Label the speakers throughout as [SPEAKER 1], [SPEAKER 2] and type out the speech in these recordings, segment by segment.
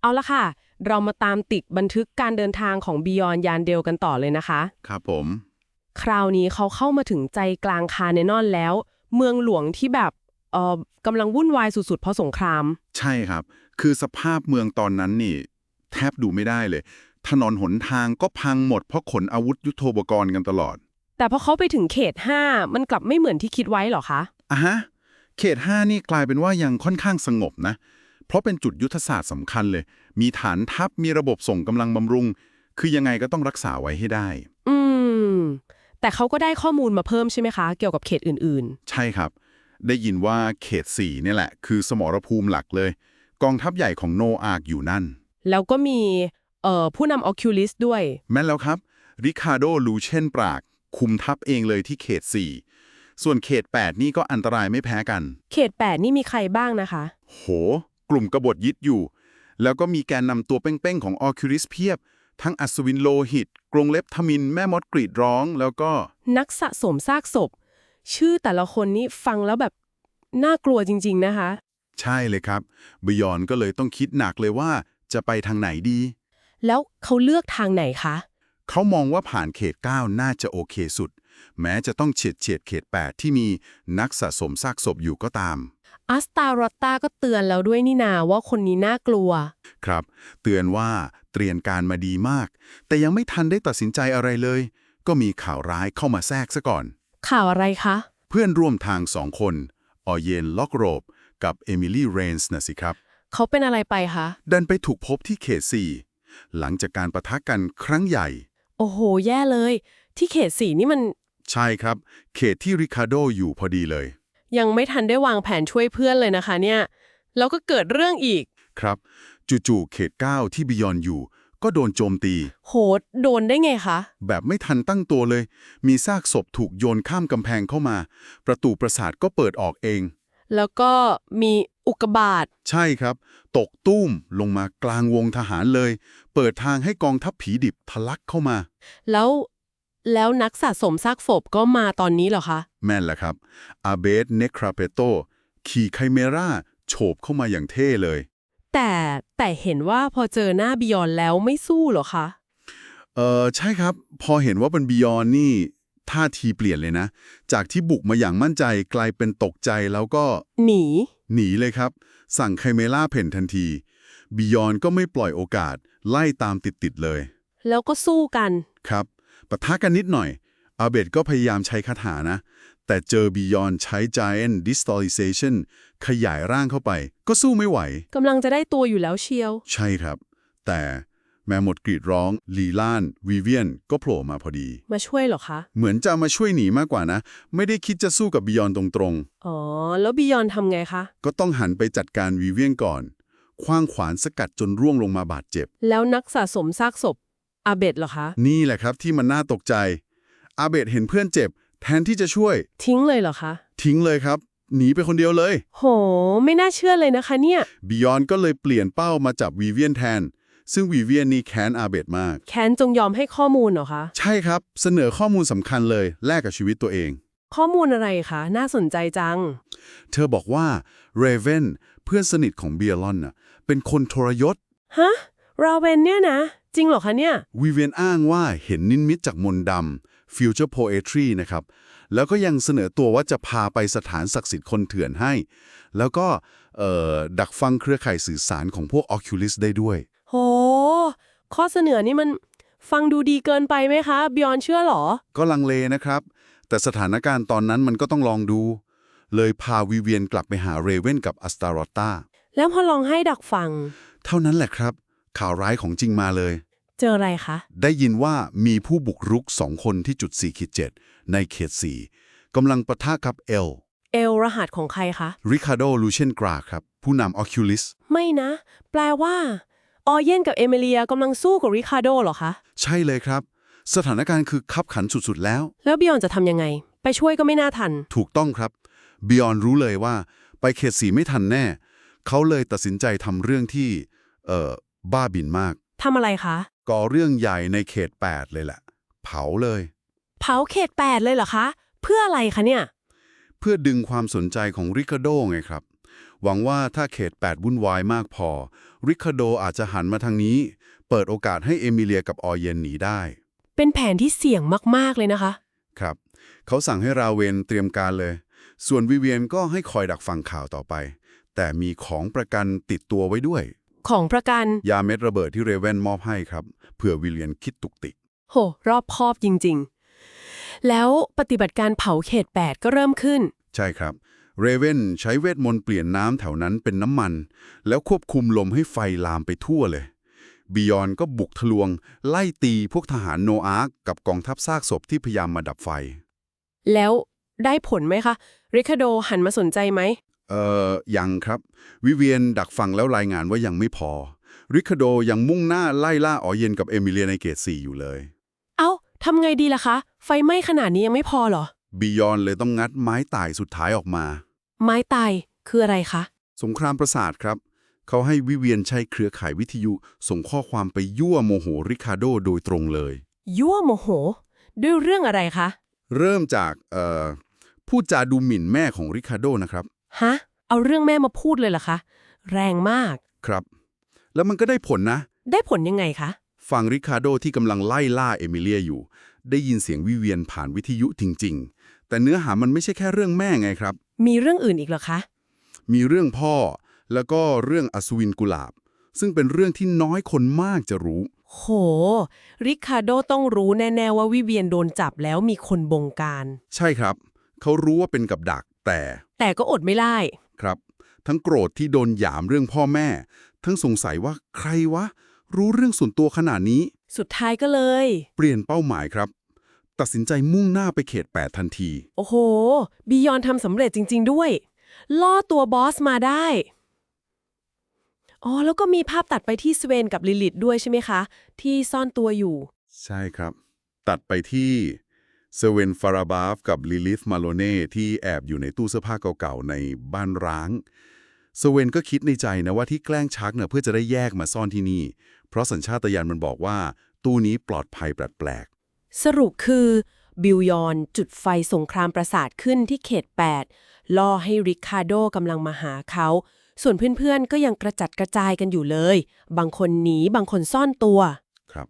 [SPEAKER 1] เอาละค่ะ เรามาตามติดบันทึกการเดินทางของบิยอนยานเดลกันต่อเลยนะคะ
[SPEAKER 2] ครับผม
[SPEAKER 1] คราวนี้เขาเข้ามาถึงใจกลางคาเนนอนแล้ว เมืองหลวงที่แบบเอ่อกำลังวุ่นวายสุดๆเพราะสงคราม
[SPEAKER 2] ใช่ครับ คือสภาพเมืองตอนนั้นนี่ แทบดูไม่ได้เลย ถนนหนทางก็พังหมดเพราะขนอาวุธยุโทโธปกรณ์กันตลอด
[SPEAKER 1] แต่พอเขาไปถึงเขต 5 มันกลับไม่เหมือนที่คิดไว้หรอคะ
[SPEAKER 2] อะฮะ เขต 5 นี่กลายเป็นว่ายังค่อนข้างสงบนะ เพราะเป็นจุดยุทธศาสตร์สำคัญเลย มีฐานทัพ มีระบบส่งกำลังบำรุง คือยังไงก็ต้องรักษาไว้ให้ได้
[SPEAKER 1] อืม แต่เขาก็ได้ข้อมูลมาเพิ่มใช่ไหมคะ เกี่ยวกับเขตอื่น
[SPEAKER 2] ใช่ครับ ได้ยินว่าเขต4เนี่ยแหละ คือสมรภูมิหลักเลย กองทัพใหญ่ของโนอาร์กอยู่นั่น
[SPEAKER 1] ๆแล้วก็มีเอ่อผู้นำออคิวลิสด้วย
[SPEAKER 2] แม่นแล้วครับ ริคาโดลูเชนปราก คุมทัพเองเลยที่เขต 4 ส่วนเขต 8 นี่ก็อันตรายไม่แพ้กัน
[SPEAKER 1] เขต 8 นี่มีใครบ้างนะคะ
[SPEAKER 2] โห กลุ่มกบฏยิดอยู่ แล้วก็มีแกนนำตัวเป้งๆ ของออคิริสเพียบ ทั้งอัศวินโลหิต กรงเล็บทมิน แม่มดกรีดร้อง แล้วก็
[SPEAKER 1] นักสะสมซากศพ ชื่อแต่ละคนนี่ฟังแล้วแบบน่ากลัวจริง ๆ นะคะ
[SPEAKER 2] ใช่เลยครับบยอนก็เลยต้องคิดหนักเลยว่าจะไปทางไหนดี
[SPEAKER 1] แล้วเขาเลือกทางไหนคะ
[SPEAKER 2] เขามองว่าผ่านเขต 9 น่าจะโอเคสุด แม้จะต้องเฉียดเฉียดเขต 8 ที่มีนักสะสมซากศพอยู่ก็ตาม
[SPEAKER 1] อัสตารอตตาก็เตือนแล้วด้วยนี่นาว่าคนนี้น่ากลัว
[SPEAKER 2] ครับ เตือนว่าเตรียมการมาดีมาก แต่ยังไม่ทันได้ตัดสินใจอะไรเลย ก็มีข่าวร้ายเข้ามาแทรกซะก่อน
[SPEAKER 1] ข่าวอะไรคะ
[SPEAKER 2] เพื่อนร่วมทางสองคน ออเยนล็อกโรบ กับเอมิลี่เรนส์นะสิครับ
[SPEAKER 1] เขาเป็นอะไรไปคะ
[SPEAKER 2] ดันไปถูกพบที่เขต4หลังจากการประทะกันครั้งใหญ่
[SPEAKER 1] โอ้โห แย่เลย ที่เขตสีนี่มัน
[SPEAKER 2] ใช่ครับ เขตที่ริคาโดอยู่พอดีเลย
[SPEAKER 1] ยังไม่ทันได้วางแผนช่วยเพื่อนเลยนะคะเนี่ย แล้วก็เกิดเรื่องอีก
[SPEAKER 2] ครับ จู่ๆเขต 9 ที่บิยอนอยู่ ก็โดนโจมตี
[SPEAKER 1] โหดโดนได้ไงคะ
[SPEAKER 2] แบบไม่ทันตั้งตัวเลย มีซากศพถูกโยนข้ามกำแพงเข้ามา ประตูปราสาทก็เปิดออกเอง
[SPEAKER 1] แล้วก็มีอุกกาบาต
[SPEAKER 2] ใช่ครับ ตกตุ้มลงมากลางวงทหารเลย เปิดทางให้กองทัพผีดิบทะลักเข้ามา
[SPEAKER 1] แล้ว แล้วนักสะสมซากศพก็มาตอนนี้เหรอคะ
[SPEAKER 2] แม่นแหละครับ อาเบสเนคราเปโต ขี่ไคเมราโฉบเข้ามาอย่างเท่เลย
[SPEAKER 1] แต่แต่เห็นว่าพอเจอหน้าบิยอนแล้วไม่สู้เหรอคะ
[SPEAKER 2] เออใช่ครับ พอเห็นว่าเป็นบิยอนนี่ท่าทีเปลี่ยนเลยนะ จากที่บุกมาอย่างมั่นใจกลายเป็นตกใจแล้วก็
[SPEAKER 1] หนี
[SPEAKER 2] หนีเลยครับ สั่งไคเมล่าเพ่นทันที บิยอนก็ไม่ปล่อยโอกาส ไล่ตามติดๆเลย
[SPEAKER 1] แล้วก็สู้กัน
[SPEAKER 2] ครับ ปะทะกันนิดหน่อย อาเบดก็พยายามใช้คาถานะ แต่เจอบิยอนใช้ Giant Distalization ขยายร่างเข้าไป ก็สู้ไม่ไหว
[SPEAKER 1] กำลังจะได้ตัวอยู่แล้วเชียว
[SPEAKER 2] ใช่ครับ แต่แม่หมดกรีดร้อง ลีล่านวีเวียน ก็โผล่มาพอดี
[SPEAKER 1] มาช่วยเหรอคะ
[SPEAKER 2] เหมือนจะมาช่วยหนีมากกว่านะ ไม่ได้คิดจะสู้กับบิยอนตรง
[SPEAKER 1] อ๋อ แล้วบิยอนทำไงคะ
[SPEAKER 2] ๆก็ต้องหันไปจัดการวีเวียนก่อนคว้างขวานสกัดจนร่วงลงมาบาดเจ็บ
[SPEAKER 1] แล้วนักสะสมซากศพ อาเบดเหรอคะ
[SPEAKER 2] นี่แหละครับที่มันน่าตกใจ อาเบดเห็นเพื่อนเจ็บ แทนที่จะช่วย
[SPEAKER 1] ทิ้งเลยเหรอคะ
[SPEAKER 2] ทิ้งเลยครับ หนีไปคนเดียวเลย
[SPEAKER 1] โห ไม่น่าเชื่อเลยนะคะเนี่ย
[SPEAKER 2] บิยอนก็เลยเปลี่ยนเป้ามาจับวีเวียนแทน ซึ่งวีเวียนนี่แค้นอาเบดมาก
[SPEAKER 1] แคนจงยอมให้ข้อมูลเหรอคะ
[SPEAKER 2] ใช่ครับ เสนอข้อมูลสำคัญเลยแลกกับชีวิตตัวเอง
[SPEAKER 1] ข้อมูลอะไรคะ น่าสนใจจัง
[SPEAKER 2] เธอบอกว่าเรเวนเพื่อนสนิทของเบียรอนน่ะเป็นคนทรยศ
[SPEAKER 1] ฮะ ราเวนเนี่ยนะ จริงเหรอคะเนี่ย
[SPEAKER 2] วีเวียนอ้างว่าเห็นนิมิตจากมนต์ดำ Future Poetry นะครับ แล้วก็ยังเสนอตัวว่าจะพาไปสถานศักดิ์สิทธิ์คนเถื่อนให้ แล้วก็เอ่อดักฟังเครือข่ายสื่อสารของพวก Oculus ได้ด้วย
[SPEAKER 1] โห ข้อเสนอนี่มันฟังดูดีเกินไปไหมคะบิยอนเชื่อเหรอ
[SPEAKER 2] ก็ลังเลนะครับ แต่สถานการณ์ตอนนั้นมันก็ต้องลองดู เลยพาวีเวียนกลับไปหาเรเวนกับอัสตารอตตา
[SPEAKER 1] แล้วพอลองให้ดักฟัง
[SPEAKER 2] เท่านั้นแหละครับ ข่าวร้ายของจริงมาเลย
[SPEAKER 1] เจออะไรคะ
[SPEAKER 2] ได้ยินว่ามีผู้บุกรุกสองคนที่จุด4ขีด7ในเขต 4กำลังปะทะกับเอล
[SPEAKER 1] เอลรหัสของใครคะ
[SPEAKER 2] ริคาโดลูเชนกราครับ ผู้นำ Oculus
[SPEAKER 1] ไม่นะ แปลว่า ออเยนกับเอมิเลียกำลังสู้กับริคาโดเหรอคะ
[SPEAKER 2] ใช่เลยครับ สถานการณ์คือคับขันสุดๆแล้ว
[SPEAKER 1] แล้วบิยอนจะทำยังไง ไปช่วยก็ไม่น่าทัน
[SPEAKER 2] ถูกต้องครับบิออนรู้เลยว่า ไปเขตสีไม่ทันแน่ เขาเลยตัดสินใจทำเรื่องที่ เอ่อ บ้าบินมาก
[SPEAKER 1] ทำอะไรคะ
[SPEAKER 2] ก่อเรื่องใหญ่ในเขต 8 เลยแหละ เผาเลย
[SPEAKER 1] เผาเขตแปดเลยเหรอคะ เพื่ออะไรคะเนี่ย
[SPEAKER 2] เพื่อดึงความสนใจของริคาโดไงครับ หวังว่าถ้าเขต 8 วุ่นวายมากพอ ริคาโดอาจจะหันมาทางนี้ เปิดโอกาสให้เอมิเลียกับออเยนหนีได้
[SPEAKER 1] เป็นแผนที่เสี่ยงมากๆเลยนะคะ
[SPEAKER 2] ครับ เขาสั่งให้ราเวนเตรียมการเลย ส่วนวิเวียนก็ให้คอยดักฟังข่าวต่อไป แต่มีของประกันติดตัวไว้ด้วย
[SPEAKER 1] ของประกัน
[SPEAKER 2] ยาเม็ดระเบิดที่เรเวนมอบให้ครับเผื่อวิเลียนคิดตุกติก
[SPEAKER 1] โห รอบคอบจริง ๆ แล้วปฏิบัติการเผาเขต 8 ก็เริ่มขึ้น
[SPEAKER 2] ใช่ครับ เรเวนใช้เวทมนต์เปลี่ยนน้ำแถวนั้นเป็นน้ำมัน แล้วควบคุมลมให้ไฟลามไปทั่วเลยบิยอนก็บุกทะลวง ไล่ตีพวกทหารโนอาร์กกับกองทัพซากศพที่พยายามมาดับไฟ
[SPEAKER 1] แล้วได้ผลไหมคะ ริคาโดหันมาสนใจไหม
[SPEAKER 2] เอ่อยังครับ วิเวียนดักฟังแล้วรายงานว่ายังไม่พอ ริคาโดยังมุ่งหน้าไล่ล่าออเยนกับเอมิเลียในเกต4อยู่เลย
[SPEAKER 1] เอ้าทำไงดีล่ะคะ ไฟไหม้ขนาดนี้ยังไม่พอเหรอ
[SPEAKER 2] บิยอนเลยต้องงัดไม้ตายสุดท้ายออกมา
[SPEAKER 1] ไม้ตายคืออะไรคะ
[SPEAKER 2] สงครามประสาทครับ เขาให้วิเวียนใช้เครือข่ายวิทยุ ส่งข้อความไปยั่วโมโหริคาโดโดยตรงเลย
[SPEAKER 1] ยั่วโมโห ด้วยเรื่องอะไรคะ
[SPEAKER 2] เริ่มจากเอ่อพูดจาดูหมิ่นแม่ของริคาโดนะครับ
[SPEAKER 1] ฮะ เอาเรื่องแม่มาพูดเลยเหรอคะ แรงมาก
[SPEAKER 2] ครับ แล้วมันก็ได้ผลนะ
[SPEAKER 1] ได้ผลยังไงคะ
[SPEAKER 2] ฝั่งริคาโดที่กำลังไล่ล่าเอมิเลียอยู่ ได้ยินเสียงวิเวียนผ่านวิทยุจริง ๆ แต่เนื้อหามันไม่ใช่แค่เรื่องแม่ไงครับ
[SPEAKER 1] มีเรื่องอื่นอีกเหรอคะ
[SPEAKER 2] มีเรื่องพ่อ แล้วก็เรื่องอัศวินกุหลาบ ซึ่งเป็นเรื่องที่น้อยคนมากจะรู้
[SPEAKER 1] โห ริคาโดต้องรู้แน่ ๆ ว่าวิเวียนโดนจับแล้วมีคนบงการ
[SPEAKER 2] ใช่ครับ เขารู้ว่าเป็นกับดัก แต่
[SPEAKER 1] แต่ก็อดไม่ได้
[SPEAKER 2] ครับ ทั้งโกรธที่โดนหยามเรื่องพ่อแม่ ทั้งสงสัยว่าใครวะ รู้เรื่องส่วนตัวขนาดนี้
[SPEAKER 1] สุดท้ายก็เลย
[SPEAKER 2] เปลี่ยนเป้าหมายครับ ตัดสินใจมุ่งหน้าไปเขต 8 ทันที
[SPEAKER 1] โอ้โห บียอนทำสำเร็จจริง ๆ ด้วย ล่อตัวบอสมาได้ อ๋อ แล้วก็มีภาพตัดไปที่สเวนกับลิลิตด้วยใช่ไหมคะ ที่ซ่อนตัวอยู่
[SPEAKER 2] ใช่ครับ ตัดไปที่ เซเวนฟาราบาฟกับลิลิธมาโลเน่ที่แอบอยู่ในตู้เสื้อผ้าเก่าๆในบ้านร้างเซเวนก็คิดในใจนะว่าที่แกล้งชักเน่ะเพื่อจะได้แยกมาซ่อนที่นี่ เพราะสัญชาตญาณมันบอกว่า ตู้นี้ปลอดภัยแปลก
[SPEAKER 1] สรุปคือ บิลยอนจุดไฟสงครามประสาทขึ้นที่เขต 8 ล่อให้ริคาโดกำลังมาหาเขาส่วนเพื่อนๆ ก็ยังกระจัดกระจายกันอยู่เลย บางคนหนี บางคนซ่อนตัว
[SPEAKER 2] ๆครับ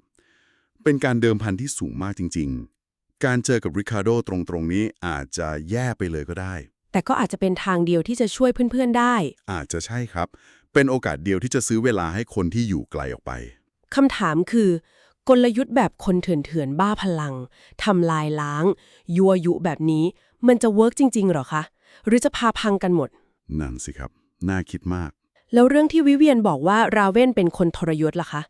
[SPEAKER 2] เป็นการเดิมพันที่สูงมากจริงๆ การเจอกับริคาโดตรงๆนี้อาจจะแย่ไปเลยก็ได้
[SPEAKER 1] แต่ก็อาจจะเป็นทางเดียวที่จะช่วยเพื่อนๆได้
[SPEAKER 2] อาจจะใช่ครับ เป็นโอกาสเดียวที่จะซื้อเวลาให้คนที่อยู่ไกลออกไป
[SPEAKER 1] คำถามคือ กลยุทธ์แบบคนเถื่อนๆบ้าพลังทำลายล้าง ยัวยุแบบนี้ มันจะเวิร์กจริงๆเหรอคะ หรือจะพาพังกันหมด
[SPEAKER 2] นั่นสิครับ น่าคิดมาก
[SPEAKER 1] แล้วเรื่องที่วิเวียนบอกว่าราเวนเป็นคนทรยศล่ะคะ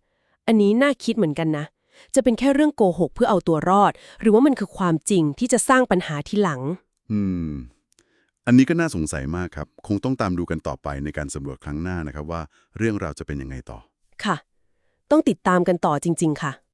[SPEAKER 1] อันนี้น่าคิดเหมือนกันนะ จะเป็นแค่เรื่องโกหกเพื่อเอาตัวรอด หรือว่ามันคือความจริงที่จะสร้างปัญหาที่หลัง
[SPEAKER 2] อืม อันนี้ก็น่าสงสัยมากครับ คงต้องตามดูกันต่อไปในการสำรวจครั้งหน้านะครับว่าเรื่องราวจะเป็นยังไงต่อ
[SPEAKER 1] ค่ะ ต้องติดตามกันต่อจริง ๆ ค่ะ